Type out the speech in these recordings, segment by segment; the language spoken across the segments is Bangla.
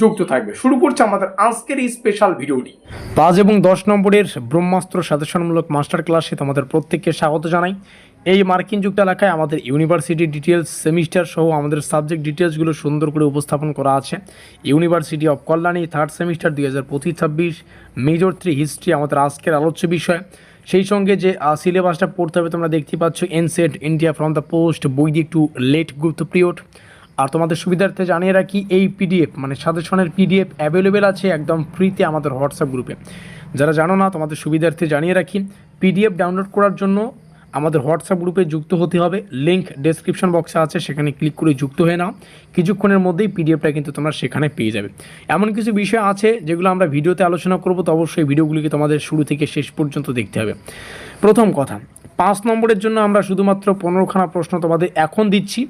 যুক্ত থাকবে। শুরু করছে আমাদের আজকের এই স্পেশাল ভিডিওটি পাঁচ এবং দশ নম্বরের ব্রহ্মাস্ত্র সাজেশনমূলক মাস্টার ক্লাসে তোমাদের প্রত্যেককে স্বাগত জানাই। এই মার্কিন যুক্ত এলাকায় আমাদের ইউনিভার্সিটি ডিটেলস সেমিস্টার সহ আমাদের সাবজেক্ট ডিটেলসগুলো সুন্দর করে উপস্থাপন করা আছে। University of Kalyani third semester দুই হাজার পঁচিশ ছাব্বিশ মেজর থ্রি হিস্ট্রি আমাদের আজকের আলোচ্য বিষয়। সেই সঙ্গে যে সিলেবাসটা পড়তে হবে তোমরা দেখতে পাচ্ছ ancient India from the post Vedic to late Gupta period আর তোমাদের সুবিধার্থে জানিয়ে রাখি, এই পিডিএফ মানে সাজেশনের পিডিএফ অ্যাভেলেবেল আছে একদম ফ্রিতে আমাদের হোয়াটসঅ্যাপ গ্রুপে যারা জানো না, তোমাদের সুবিধার্থে জানিয়ে রাখি পিডিএফ ডাউনলোড করার জন্য আমাদের হোয়াটসঅ্যাপ গ্রুপে যুক্ত হতে হবে। লিঙ্ক ডেসক্রিপশন বক্সে আছে, সেখানে ক্লিক করে যুক্ত হয়ে নাও। কিছুক্ষণের মধ্যেই পিডিএফটা কিন্তু তোমরা সেখানে পেয়ে যাবে। এমন কিছু বিষয় আছে যেগুলো আমরা ভিডিওতে আলোচনা করব, তো অবশ্যই ভিডিওগুলিকে তোমাদের শুরু থেকে শেষ পর্যন্ত দেখতে হবে। প্রথম কথা, পাঁচ নম্বরের জন্য আমরা শুধুমাত্র পনেরোখানা প্রশ্ন তোমাদের এখন দিচ্ছি।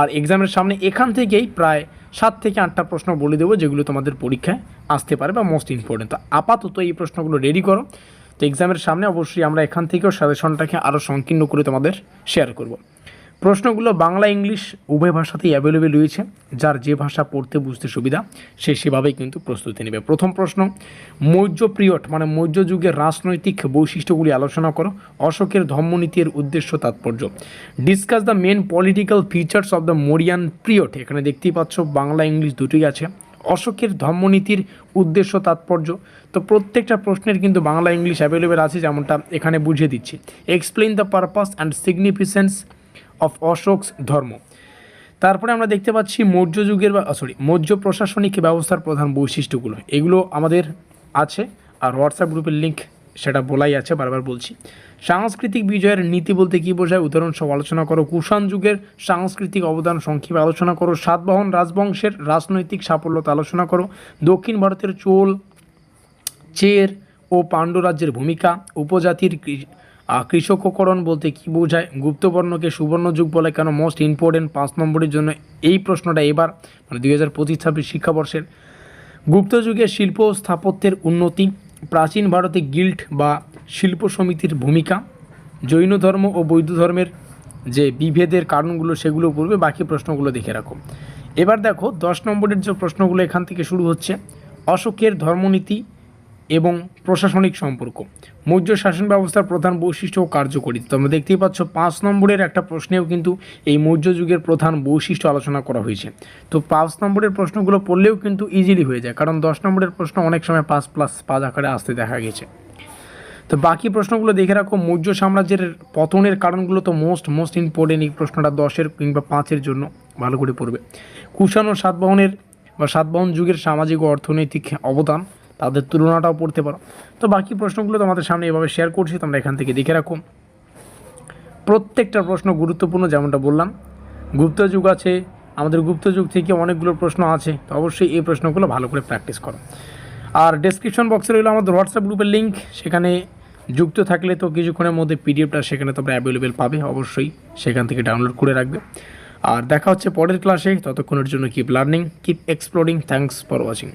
আর এক্সামের সামনে এখান থেকেই প্রায় সাত থেকে আটটা প্রশ্ন বলে দেবো, যেগুলো তোমাদের পরীক্ষায় আসতে পারে বা মোস্ট ইম্পর্টেন্ট তো আপাতত এই প্রশ্নগুলো রেডি করো। তো এক্সামের সামনে অবশ্যই আমরা এখান থেকেও সাজেশনটাকে আরও সংকীর্ণ করে তোমাদের শেয়ার করব। প্রশ্নগুলো বাংলা, ইংলিশ উভয় ভাষাতেই অ্যাভেলেবেল রয়েছে। যার যে ভাষা পড়তে বুঝতে সুবিধা, সে সেভাবেই কিন্তু প্রস্তুতি নেবে। প্রথম প্রশ্ন মৌর্য পিরিয়ড মানে মৌর্য যুগের রাজনৈতিক বৈশিষ্ট্যগুলি আলোচনা করো। অশোকের ধর্মনীতির উদ্দেশ্য তাৎপর্য। Discuss the main political features of the Mauryan period এখানে দেখতেই পাচ্ছ, বাংলা, ইংলিশ দুটোই আছে। অশোকের ধর্মনীতির উদ্দেশ্য তাৎপর্য। তো প্রত্যেকটা প্রশ্নের কিন্তু বাংলা, ইংলিশ অ্যাভেলেবেল আছে, যেমনটা এখানে বুঝিয়ে দিচ্ছি। Explain the purpose and significance of Ashoka's dharma. তারপরে আমরা দেখতে পাচ্ছি মৌর্য যুগের বা সরি মৌর্য প্রশাসনিক ব্যবস্থার প্রধান বৈশিষ্ট্যগুলো। এগুলো আমাদের আছে, আর হোয়াটসঅ্যাপ গ্রুপের লিঙ্ক সেটা বলাই আছে, বারবার বলছি। সাংস্কৃতিক বিজয়ের নীতি বলতে কী বোঝায়? উদাহরণ, সব আলোচনা করো। কুষাণ যুগের সাংস্কৃতিক অবদান সংক্ষেপে আলোচনা করো। সাতবাহন রাজবংশের রাজনৈতিক সাফল্যতা আলোচনা করো। দক্ষিণ ভারতের চোল, চের ও পাণ্ড্য রাজ্যের ভূমিকা, উপজাতির কৃষককরণ বলতে কী বোঝায়? গুপ্তবর্ণকে সুবর্ণ যুগ বলে কেন মোস্ট ইম্পর্টেন্ট পাঁচ নম্বরের জন্য এই প্রশ্নটা এবার মানে দুই হাজার পঁচিশ ছাব্বিশ শিক্ষাবর্ষের গুপ্ত যুগে শিল্প স্থাপত্যের উন্নতি, প্রাচীন ভারতে গিল্ড বা শিল্প সমিতির ভূমিকা, জৈন ধর্ম ও বৌদ্ধ ধর্মের যে বিভেদের কারণগুলো সেগুলো পড়বে বাকি প্রশ্নগুলো দেখে রাখো। এবার দেখো, দশ নম্বরের যে প্রশ্নগুলো এখান থেকে শুরু হচ্ছে, অশোকের ধর্মনীতি এবং প্রশাসনিক সম্পর্ক। মৌর্য শাসন ব্যবস্থার প্রধান বৈশিষ্ট্য ও কার্যকরিতা তোমরা দেখতেই পাচ্ছ, পাঁচ নম্বরের একটা প্রশ্নেও কিন্তু এই মৌর্য যুগের প্রধান বৈশিষ্ট্য আলোচনা করা হয়েছে। তো পাঁচ নম্বরের প্রশ্নগুলো পড়লেও কিন্তু ইজিলি হয়ে যায়, কারণ দশ নম্বরের প্রশ্ন অনেক সময় পাঁচ প্লাস পাঁচ আকারে আসতে দেখা গেছে। তো বাকি প্রশ্নগুলো দেখে রাখো, মৌর্য সাম্রাজ্যের পতনের কারণগুলো তো মোস্ট মোস্ট ইম্পর্টেন্ট এই প্রশ্নটা দশের কিংবা পাঁচের জন্য ভালো করে পড়বে। কুষাণ ও সাতবাহনের বা সাতবাহন যুগের সামাজিক ও অর্থনৈতিক অবদান তাদের তুলনাটাও পড়তে পারো। তো বাকি প্রশ্নগুলো তোমাদের সামনে এভাবে শেয়ার করছি, তোমরা এখান থেকে দেখে রাখো। প্রত্যেকটা প্রশ্ন গুরুত্বপূর্ণ, যেমনটা বললাম। গুপ্ত যুগ আছে, আমাদের গুপ্ত যুগ থেকে অনেকগুলো প্রশ্ন আছে, তো অবশ্যই এই প্রশ্নগুলো ভালো করে প্র্যাকটিস করো। আর ডেসক্রিপশন বক্সে রইল আমাদের হোয়াটসঅ্যাপ গ্রুপের লিঙ্ক সেখানে যুক্ত থাকলে তো কিছুক্ষণের মধ্যে পিডিএফটা সেখানে তোমরা অ্যাভেলেবেল পাবে, অবশ্যই সেখান থেকে ডাউনলোড করে রাখবে। আর দেখা হচ্ছে পরের ক্লাসে ততক্ষণের জন্য keep learning keep exploring thanks for watching